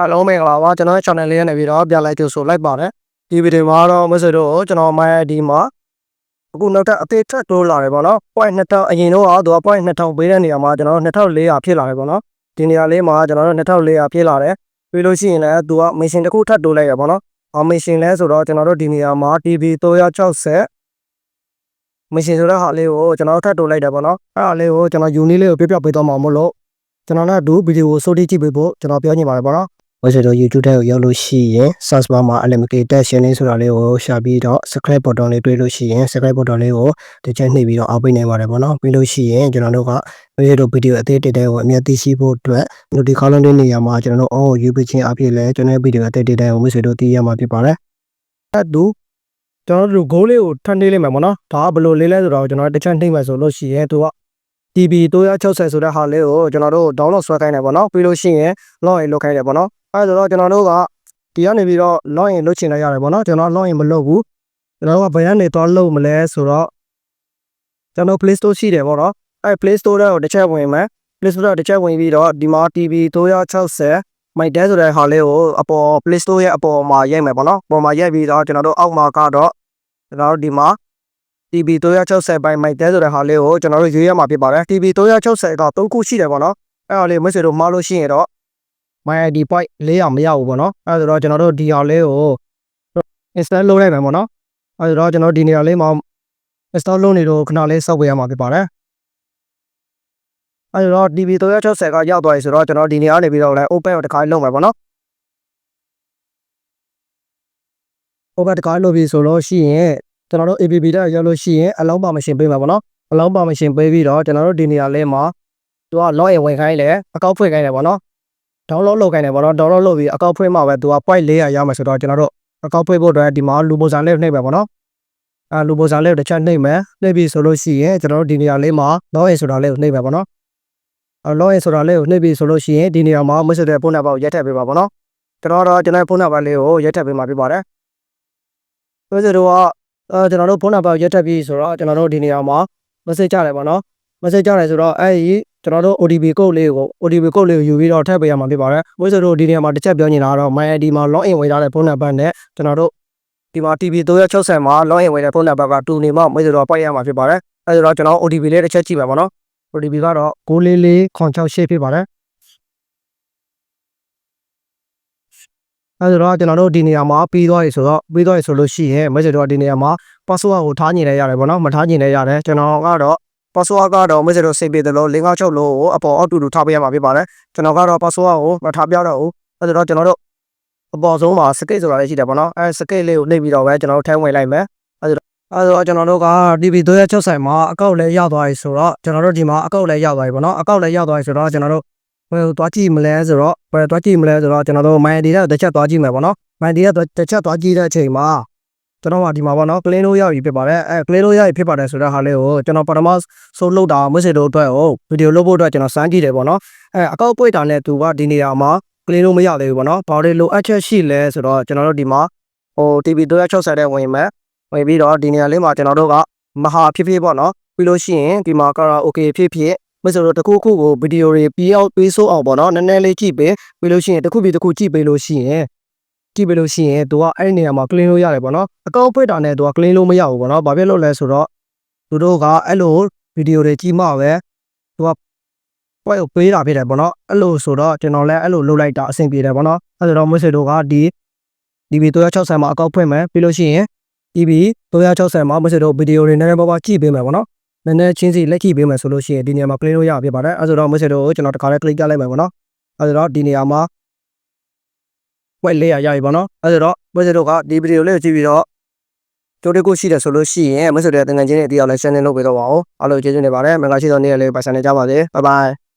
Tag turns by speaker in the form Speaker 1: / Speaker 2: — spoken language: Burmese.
Speaker 1: အားလုံးမင်္ဂလာပါကျွန်တော်ရဲ့ channel လေးရနေပြီးတော့ပြန်လိုက်ကြိုဆိုလိုက်ပါတယ်ဒီဗီဒီယိုမှာတော့မဆွေတို့ကျွန်တော် my ID မှာအခုနောက်ထပ်အသေးထပ်တိုးလာတယ်ပေါ့နော် point 2000အရင်တော့သူက point 2000ပေးတဲ့နေရာမှာကျွန်တော်တို့2400ဖြစ်လာတယ်ပေါ့နော်ဒီနေရာလေးမှာကျွန်တော်တို့2400ဖြစ်လာတယ်ပြီးလို့ရှိရင်လည်းသူက mission တစ်ခုထပ်တိုးလိုက်ရပေါ့နော်အော် mission လဲဆိုတော့ကျွန်တော်တို့ဒီနေရာမှာ TB 360 mission ဆိုတဲ့ဟာလေးကိုကျွန်တော်တို့ထပ်တိုးလိုက်တယ်ပေါ့နော်အဲ့ဒါလေးကိုကျွန်တော် unit လေးကိုပြပြပေးသွားမှာမို့လို့ကျွန်တော်နဲ့အတူဗီဒီယိုကိုစိုးတိကြည့်ပေးဖို့ကျွန်တော်ပြောနေပါတယ်ပေါ့နော် ဝက်ဆိုတော့ YouTube ထဲကိုရောက်လို့ရှိရင် search bar မှာ LMK Station လေးဆိုတာလေးကိုရှာပြီးတော့ subscribe button လေးတွေ့လို့ရှိရင် subscribe button လေးကိုတစ်ချက်နှိပ်ပြီးတော့အောက်ပေးနိုင်ပါတယ်ပေါ့နော်ပြီးလို့ရှိရင်ကျွန်တော်တို့ကဗီဒီယိုဗီဒီယိုအသေးတစ်တဲ့ကိုအမြတ်သိရှိဖို့အတွက် notification လေးနေရာမှာကျွန်တော်တို့ all ယူပေးခြင်းအဖြစ်လဲကျွန်တော်ဗီဒီယိုအသေးတစ်တဲ့ကိုမိတ်ဆွေတို့သိရမှာဖြစ်ပါတယ်အဲ့တူကျွန်တော်တို့ goal လေးကိုထပ်နှိပ်လိုက်မယ်ပေါ့နော်ဒါကဘယ်လိုလေးလဲဆိုတော့ကျွန်တော်တစ်ချက်နှိပ်မယ်ဆိုလို့ရှိရင်သူက TB 360ဆိုတဲ့ဟာလေးကိုကျွန်တော်တို့ download ဆွဲခိုင်းတယ်ပေါ့နော်ပြီးလို့ရှိရင် login လုပ်ခိုင်းတယ်ပေါ့နော် အဲဒါဆိုတော့ကျွန်တော်တို့ကဒီကနေပြီးတော့ login လုပ်ချင်လိုက်ရတယ်ပေါ့နော်ကျွန်တော် login မလုပ်ဘူးကျွန်တော်တို့ကဘယ်ကနေသွားလုပ်မလဲဆိုတော့ကျွန်တော် Play Store ရှိတယ်ပေါ့နော်အဲ Play Store ကိုတစ်ချက်ဝင်မယ် Play Store တစ်ချက်ဝင်ပြီးတော့ဒီမှာ TB 360 my dad ဆိုတဲ့ဟာလေးကိုအပေါ် Play Store ရဲ့အပေါ်မှာရိုက်မယ်ပေါ့နော်အပေါ်မှာရိုက်ပြီးတော့ကျွန်တော်တို့အောက်မှာကတော့ကျွန်တော်တို့ဒီမှာ TB 360ပိုင်း my dad ဆိုတဲ့ဟာလေးကိုကျွန်တော်တို့ရွေးရမှာဖြစ်ပါတယ် TB 360က3ခုရှိတယ်ပေါ့နော်အဲ့ဒါလေးမိတ်ဆွေတို့မှားလို့ရှိရင်တော့ my id point 400မရဘူးပေါ့နော်အဲဒါဆိုတော့ကျွန်တော်တို့ဒီဟာလေးကို install လုပ်လိုက်မယ်ပေါ့နော်အဲဒါဆိုတော့ကျွန်တော်ဒီနေရာလေးမှာ install လုပ်နေတော့ခဏလေးစောက်ပေးရမှာဖြစ်ပါတယ်အဲဒါတော့ DB 360ကရောက်သွားပြီဆိုတော့ကျွန်တော်ဒီနေရာကနေပြီးတော့လည်း open ကိုတစ်ခါလုပ်မယ်ပေါ့နော် open တစ်ခါလုပ်ပြီဆိုလို့ရှိရင်ကျွန်တော်တို့ APP တက်ရောက်လို့ရှိရင်အလောင်းပါမရှင်ပေးမှာပေါ့နော်အလောင်းပါမရှင်ပေးပြီးတော့ကျွန်တော်တို့ဒီနေရာလေးမှာသူက login ဝင်ခိုင်းတယ်အကောင့်ဖွင့်ခိုင်းတယ်ပေါ့နော် download လုပ်ခိုင်းတယ်ပေါ့နော် download လုပ်ပြီးအကောင့်ဖွင့်မှပဲသူက point 400ရမယ်ဆိုတော့ကျွန်တော်တို့အကောင့်ဖွင့်ဖို့အတွက်ဒီမှာလူပုံစံလေးနှိပ်မယ်ပေါ့နော်အဲလူပုံစံလေးကိုတစ်ချက်နှိပ်မယ်နှိပ်ပြီးဆိုလို့ရှိရင်ကျွန်တော်တို့ဒီနေရာလေးမှာ login ဆိုတာလေးကိုနှိပ်မယ်ပေါ့နော်အဲ login ဆိုတာလေးကိုနှိပ်ပြီးဆိုလို့ရှိရင်ဒီနေရာမှာမွေးစတဲ့ဖုန်းနံပါတ်ကိုရက်ထည့်ပေးပါပေါ့နော်ကျွန်တော်တော့ကျွန်တော်ဖုန်းနံပါတ်လေးကိုရက်ထည့်ပေးမှာဖြစ်ပါတယ်မွေးစတော့အဲကျွန်တော်တို့ဖုန်းနံပါတ်ကိုရက်ထည့်ပြီးဆိုတော့ကျွန်တော်တို့ဒီနေရာမှာ message ကြတယ်ပေါ့နော် message ကြတယ်ဆိုတော့အဲဒီကျွန်တော်တို့ OTP code လေးကို OTP code လေးကိုယူပြီးတော့ထည့်ပေးရမှာဖြစ်ပါတယ်။ဝိဆိုတို့ဒီနေရာမှာတစ်ချက်ပြောနေတာကတော့ MyID မှာ login ဝင်ထားတဲ့ဖုန်းနံပါတ်နဲ့ကျွန်တော်တို့ဒီမှာ TP 360မှာ login ဝင်တဲ့ဖုန်းနံပါတ်ကတူနေမှဝိဆိုတော့ပိုက်ရမှာဖြစ်ပါတယ်။အဲဒါဆိုတော့ကျွန်တော် OTP လေးတစ်ချက်ကြည့်ပါပေါ့နော်။ OTP ကတော့94468ဖြစ်ပါတယ်။အဲဒါတော့ကျွန်တော်တို့ဒီနေရာမှာပြီးသွားပြီဆိုတော့ပြီးသွားပြီဆိုလို့ရှိရင် message တော့ဒီနေရာမှာ password ကိုထားညင်လဲရတယ်ပေါ့နော်မထားညင်လဲရတယ်ကျွန်တော်ကတော့ password ကတော့ message တော့စိတ်ပေးတယ်လို့566လို့ကိုအပေါ်အောက်တူတူထားပေးရမှာဖြစ်ပါတယ်ကျွန်တော်ကတော့ password ကိုမထားပြတော့ဘူးအဲဒါတော့ကျွန်တော်တို့အပေါ်ဆုံးမှာ skate ဆိုတာလေးရှိတယ်ပေါ့နော်အဲ skate လေးကိုနှိပ်ပြီးတော့ပဲကျွန်တော်တို့ထိုင်းဝင်လိုက်မယ်အဲဒါအဲတော့ကျွန်တော်တို့က DB 360မှာအကောက်လည်းရောက်သွားပြီဆိုတော့ကျွန်တော်တို့ဒီမှာအကောက်လည်းရောက်သွားပြီပေါ့နော်အကောက်လည်းရောက်သွားပြီဆိုတော့ကျွန်တော်တို့ဘယ်သွားကြည့်မလဲဆိုတော့ဘယ်သွားကြည့်မလဲဆိုတော့ကျွန်တော်တို့ my ID နဲ့တစ်ချက်သွားကြည့်မယ်ပေါ့နော် my ID နဲ့တစ်ချက်သွားကြည့်တဲ့အချိန်မှာ ကျွန်တော်ကဒီမှာပေါ့နော် clean လို့ရပြီဖြစ်ပါတယ်အဲ clean လို့ရပြီဖြစ်ပါတယ်ဆိုတဲ့ဟာလေးကိုကျွန်တော်ပထမဆုံးလုပ်တာမွေးစေတို့အတွက်ကိုဗီဒီယိုလုပ်ဖို့အတွက်ကျွန်တော်စမ်းကြည့်တယ်ပေါ့နော်အဲအကောက်ပွေတာနဲ့သူကဒီနေရာမှာ clean လို့မရသေးဘူးပေါ့နော်ဘာတွေလိုအပ်ချက်ရှိလဲဆိုတော့ကျွန်တော်တို့ဒီမှာဟို TV 360တဲ့ဝင်မယ်ဝင်ပြီးတော့ဒီနေရာလေးမှာကျွန်တော်တို့ကမဟာဖြစ်ဖြစ်ပေါ့နော်ပြီးလို့ရှိရင်ဒီမှာကရာ okay ဖြစ်ဖြစ်မဆိုတော့တခုခုကိုဗီဒီယိုတွေပြီးအောင်ပြီးဆိုးအောင်ပေါ့နော်နည်းနည်းလေးကြည့်ပေးပြီးလို့ရှိရင်တခုပြီးတခုကြည့်ပေးလို့ရှိရင် ကြည့်ပေးလို့ရှိရင်သူကအဲ့ဒီနေရာမှာ clean လို့ရတယ်ပေါ့နော်အကောင့်ဖွင့်တာနဲ့သူက clean လို့မရဘူးပေါ့နော်ဘာဖြစ်လို့လဲဆိုတော့သူတို့ကအဲ့လိုဗီဒီယိုတွေကြည့်မှပဲသူကပွဲကိုပေးတာဖြစ်တယ်ပေါ့နော်အဲ့လိုဆိုတော့ကျွန်တော်လည်းအဲ့လိုလုပ်လိုက်တာအဆင်ပြေတယ်ပေါ့နော်အဲ့ဒါတော့မွေးစေတို့ကဒီ DB 360မှာအကောင့်ဖွင့်မယ်ပြီးလို့ရှိရင် DB 360မှာမွေးစေတို့ဗီဒီယိုတွေနည်းနည်းပါးပါးကြည့်ပေးမယ်ပေါ့နော်နည်းနည်းချင်းစီလက်ကြည့်ပေးမယ်ဆိုလို့ရှိရင်ဒီနေရာမှာ clean လို့ရဖြစ်ပါတယ်အဲ့ဒါဆိုတော့မွေးစေတို့ကိုကျွန်တော်တခါလေး click ပြလိုက်မယ်ပေါ့နော်အဲ့ဒါတော့ဒီနေရာမှာ white layer ရပြီပေါ့နော်အဲ့ဒါတော့မွေးစတို့ကဒီဗီဒီယိုလေးကိုကြည့်ပြီးတော့ကြိုးတကူရှိတယ်ဆိုလို့ရှိရင်မွေးစတို့ရဲ့တငယ်ချင်းတွေတယောက်လည်း channel လုပ်ပေးတော့ပါဦးအားလုံးကျေးဇူးနေပါတယ်မင်္ဂလာရှိသောနေ့ရက်လေးပိုင်ဆိုင်နေကြပါစေ bye bye